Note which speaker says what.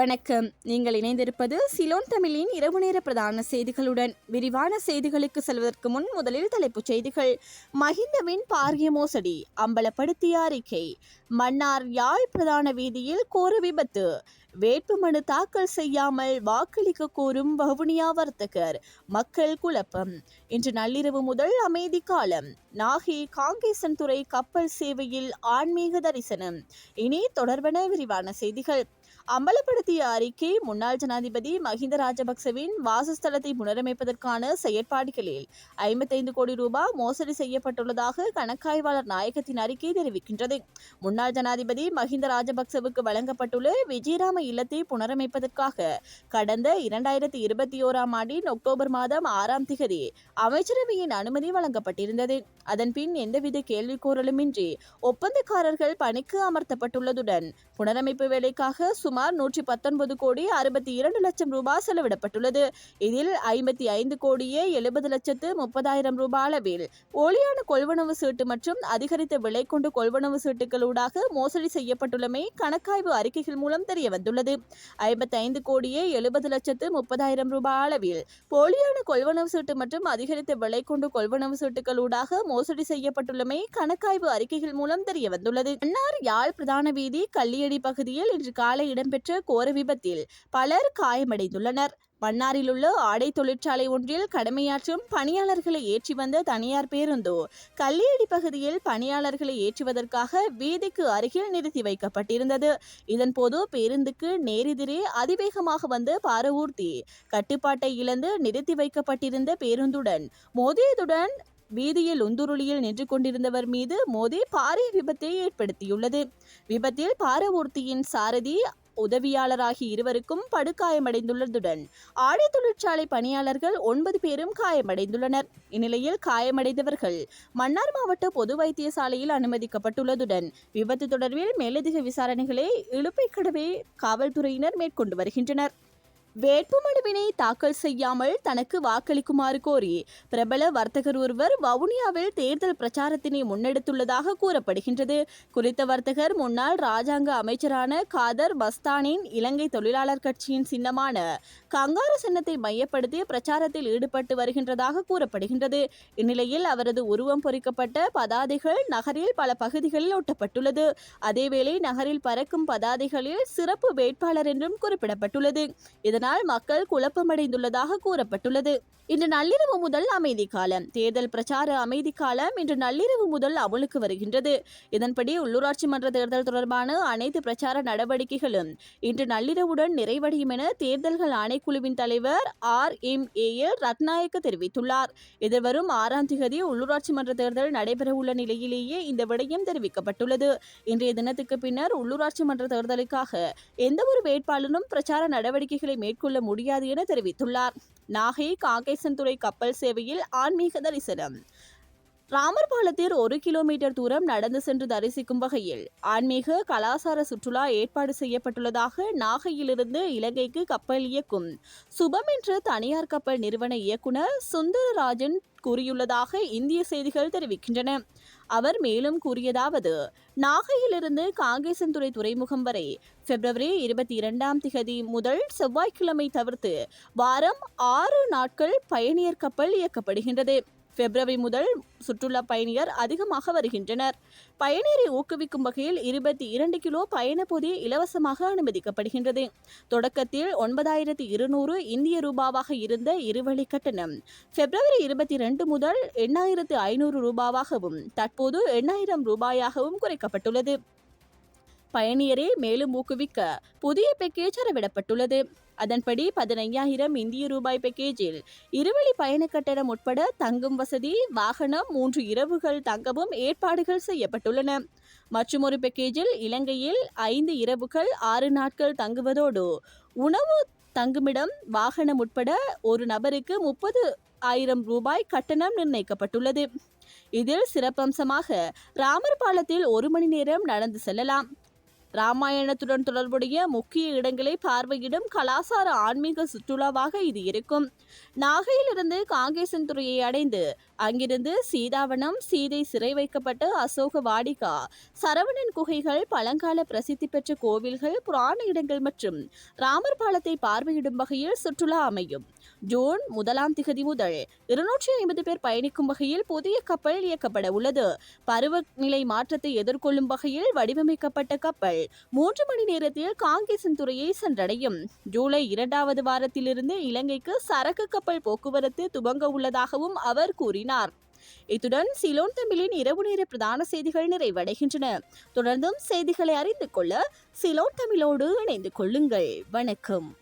Speaker 1: வணக்கம். நீங்கள் இணைந்திருப்பது சிலோன் தமிழின் இரவு நேர பிரதான செய்திகளுடன். விரிவான செய்திகளுக்கு செல்வதற்கு முன் முதலில் தலைப்புச் செய்திகள். மஹிந்தவின் பாரிய மோசடி அம்பலப்படுத்திய அறிக்கை. மன்னார் யாழ் பிரதான வீதியில் கோர விபத்து. வேட்புமனு தாக்கல் செய்யாமல் வாக்களிக்க கோரும் வவுனியா வர்த்தகர் மக்கள் குழப்பம். இன்று நள்ளிரவு முதல் அமைதி காலம். நாகி காங்கேசன்துறை கப்பல் சேவையில் ஆன்மீக தரிசனம். இனி தொடர்பன விரிவான செய்திகள். அம்பலப்படுத்திய அறிக்கை முன்னாள் ஜனாதிபதி மஹிந்த ராஜபக்சவின் வாசஸ்தலத்தை புனரமைப்பதற்கான செயற்பாடுகளில் ஐம்பத்தைந்து கோடி ரூபாய் மோசடி செய்யப்பட்டுள்ளதாக கணக்காய்வாளர் நாயகத்தின் அறிக்கை தெரிவிக்கின்றது. முன்னாள் ஜனாதிபதி மஹிந்த ராஜபக்சவுக்கு வழங்கப்பட்டுள்ள விஜயராம இல்லத்தை புனரமைப்பதற்காக கடந்த இரண்டாயிரத்தி இருபத்தி ஓராம் ஆண்டின் அக்டோபர் மாதம் ஆறாம் திகதி அமைச்சரவையின் அனுமதி வழங்கப்பட்டிருந்தது. அதன்பின் எந்தவித கேள்விக்கூறலுமின்றி ஒப்பந்தக்காரர்கள் பணிக்கு அமர்த்தப்பட்டுள்ளதுடன் புனரமைப்பு வேலைக்காக சுமார் நூற்றி பத்தொன்பது கோடி அறுபத்தி இரண்டு லட்சம் ரூபாய் செலவிடப்பட்டுள்ளது. இதில் ஐம்பத்தி ஐந்து கோடியே எழுபது லட்சத்து முப்பதாயிரம் ரூபாய் அளவில். போலியான கொள்வனவு சீட்டு மற்றும் அதிகரித்த விலை கொண்டு கொள்வனவு சீட்டுகளூடாக மோசடி செய்யப்பட்டுள்ளமை கணக்காய்வு அறிக்கைகள் மூலம் தெரிய வந்துள்ளது ஐம்பத்தி ஐந்து கோடியே எழுபது லட்சத்து முப்பதாயிரம் ரூபாய் அளவில் போலியான கொள்வனவு சீட்டு மற்றும் அதிகரித்த விலை கொண்டு கொள்வனவு சீட்டுகளூடாக மோசடி செய்யப்பட்டுள்ளமை கணக்காய்வு அறிக்கைகள் மூலம் தெரிய வந்துள்ளது யாழ் பிரதான வீதி கல்லியடி பகுதியில் இன்று காலை இடம்பெற்ற கோர விபத்தில் பலர் காயமடைந்துள்ளனர். மன்னாரில் உள்ள ஆடை தொழிற்சாலை ஒன்றில் கடமையாற்றும் பணியாளர்களை ஏற்றி வந்த தனியார் பேருந்து கல்லியடி பகுதியில் பணியாளர்களை ஏற்றுவதற்காக வீதிக்கு அருகில் நிறுத்தி வைக்கப்பட்டிருந்தது. இதன்போது பேருந்துக்கு நேரெதிரே அதிவேகமாக வந்து பாரவூர்த்தி கட்டுப்பாட்டை இழந்து நிறுத்தி வைக்கப்பட்டிருந்த பேருந்துடன் மோதியதுடன் வீதியில் உந்துருளியில் நின்று கொண்டிருந்தவர் மீது மோதி பாரிய விபத்தை ஏற்படுத்தியுள்ளது. விபத்தில் பாரவூர்த்தியின் சாரதி உதவியாளராகி இருவருக்கும் படுகாயமடைந்துள்ளதுடன் ஆடை தொழிற்சாலை பணியாளர்கள் ஒன்பது பேரும் காயமடைந்துள்ளனர். இந்நிலையில் காயமடைந்தவர்கள் மன்னார் மாவட்ட பொது வைத்தியசாலையில் அனுமதிக்கப்பட்டுள்ளதுடன் விபத்து தொடர்பில் மேலதிக விசாரணைகளை இழுப்பைக்கடவே காவல்துறையினர் மேற்கொண்டு வருகின்றனர். வேட்புமனுவினை தாக்கல் செய்யாமல் தனக்கு வாக்களிக்குமாறு கோரி பிரபல வர்த்தகர் ஒருவர் வவுனியாவில் தேர்தல் பிரச்சாரத்தினை முன்னெடுத்துள்ளதாக கூறப்படுகின்றது. குறித்த வர்த்தகர் முன்னாள் ராஜாங்க அமைச்சரான காதர் பஸ்தானின் இலங்கை தொழிலாளர் கட்சியின் சின்னமான கங்காரு சின்னத்தை மையப்படுத்தி பிரச்சாரத்தில் ஈடுபட்டு வருகின்றதாக கூறப்படுகின்றது. இந்நிலையில் அவரது உருவம் பொறிக்கப்பட்ட பதாதைகள் நகரில் பல பகுதிகளில் ஒட்டப்பட்டுள்ளது. அதேவேளை நகரில் பறக்கும் பதாதைகளில் சிறப்பு வேட்பாளர் என்றும் குறிப்பிடப்பட்டுள்ளது. இதன் இதனால் மக்கள் குழப்பமடைந்துள்ளதாக கூறப்பட்டுள்ளது. இன்று நள்ளிரவு முதல் அமைதி காலம். தேர்தல் பிரச்சார அமைதி காலம் இன்று நள்ளிரவு முதல் அமலுக்கு வருகின்றது. இதன்படி உள்ளூராட்சி மன்ற தேர்தல் தொடர்பான அனைத்து பிரச்சார நடவடிக்கைகளும் இன்று நள்ளிரவுடன் நிறைவடையும் என தேர்தல்கள் ஆணைக்குழுவின் தலைவர் R M A L Ratnayake தெரிவித்துள்ளார். எதிர்வரும் ஆறாம் திகதி உள்ளூராட்சி மன்ற தேர்தல் நடைபெறவுள்ள நிலையிலேயே இந்த விடயம் தெரிவிக்கப்பட்டுள்ளது. இன்றைய தினத்துக்கு பின்னர் உள்ளூராட்சி மன்ற தேர்தலுக்காக எந்தவொரு வேட்பாளரும் பிரச்சார நடவடிக்கைகளை மேற்கொள்ள முடியாது என தெரிவித்துள்ளார். நாகை காங்கேசன்துறை கப்பல் சேவையில் ஆன்மீக தரிசனம். ராமர் பாலத்தில் ஒரு கிலோமீட்டர் தூரம் நடந்து சென்று தரிசிக்கும் வகையில் ஆன்மீக கலாசார சுற்றுலா ஏற்பாடு செய்யப்பட்டுள்ளதாக நாகையிலிருந்து இலங்கைக்கு கப்பல் இயக்கும் சுபம் என்ற தனியார் கப்பல் நிறுவன இயக்குனர் சுந்தரராஜன் கூறியுள்ளதாக இந்திய செய்திகள் தெரிவிக்கின்றன. அவர் மேலும் கூறியதாவது நாகையிலிருந்து காங்கேசன்துறை துறைமுகம் வரை பிப்ரவரி இருபத்தி இரண்டாம் திகதி முதல் செவ்வாய்க்கிழமை தவிர்த்து வாரம் ஆறு நாட்கள் பயணியர் கப்பல் இயக்கப்படுகின்றது. பிப்ரவரி முதல் சுற்றுலா பயணியர் அதிகமாக வருகின்றனர். பயணியரை ஊக்குவிக்கும் வகையில் இருபத்தி இரண்டு கிலோ பயண இலவசமாக அனுமதிக்கப்படுகின்றது. தொடக்கத்தில் ஒன்பதாயிரத்தி இருநூறு இந்திய ரூபாவாக இருந்த இருவழி கட்டணம் பிப்ரவரி இருபத்தி ரெண்டு முதல் எண்ணாயிரத்து ஐநூறு ரூபாவாகவும் தற்போது எண்ணாயிரம் ரூபாயாகவும் குறைக்கப்பட்டுள்ளது. பயணியரை மேலும் ஊக்குவிக்க புதிய பேக்கேஜ் அறவிடப்பட்டுள்ளது. அதன்படி பதினையாயிரம் இந்திய ரூபாய் பேக்கேஜில் இருவழி பயண கட்டணம் உட்பட தங்கும் வசதி வாகனம் மூன்று இரவுகள் தங்கவும் ஏற்பாடுகள் செய்யப்பட்டுள்ளன. மற்றொரு பேக்கேஜில் இலங்கையில் ஐந்து இரவுகள் ஆறு நாட்கள் தங்குவதோடு உணவு தங்குமிடம் வாகனம் உட்பட ஒரு நபருக்கு முப்பது ஆயிரம் ரூபாய் கட்டணம் நிர்ணயிக்கப்பட்டுள்ளது. இதில் சிறப்பம்சமாக ராமர் பாலத்தில் ஒரு மணி நேரம் நடந்து செல்லலாம். ராமாயணத்துடன் தொடர்புடைய முக்கிய இடங்களை பார்வையிடும் கலாசார ஆன்மீக சுற்றுலாவாக இது இருக்கும். நாகையிலிருந்து காங்கேசன் துறையை அடைந்து அங்கிருந்து சீதாவனம் சீதை சிறை வைக்கப்பட்ட அசோக வாடிகா சரவணன் குகைகள் பழங்கால பிரசித்தி பெற்ற கோவில்கள் புராண இடங்கள் மற்றும் ராமர் பாலத்தை பார்வையிடும் வகையில் சுற்றுலா அமையும். ஜூன் முதலாம் திகதி முதல் இருநூற்றி ஐம்பது பேர் பயணிக்கும் வகையில் புதிய கப்பல் இயக்கப்பட உள்ளது. பருவநிலை மாற்றத்தை எதிர்கொள்ளும் வகையில் வடிவமைக்கப்பட்ட கப்பல் மூன்று மணி நேரத்தில் காங்கேசன் துறையை சென்றடையும். ஜூலை இரண்டாவது வாரத்திலிருந்து இலங்கைக்கு சரக்கு கப்பல் போக்குவரத்து துவங்க உள்ளதாகவும் அவர் கூறினார். இத்துடன் சிலோன் தமிழின் இரவு நேர பிரதான செய்திகள் நிறைவடைகின்றன. தொடர்ந்தும் செய்திகளை அறிந்து கொள்ள சிலோன் தமிழோடு இணைந்து கொள்ளுங்கள். வணக்கம்.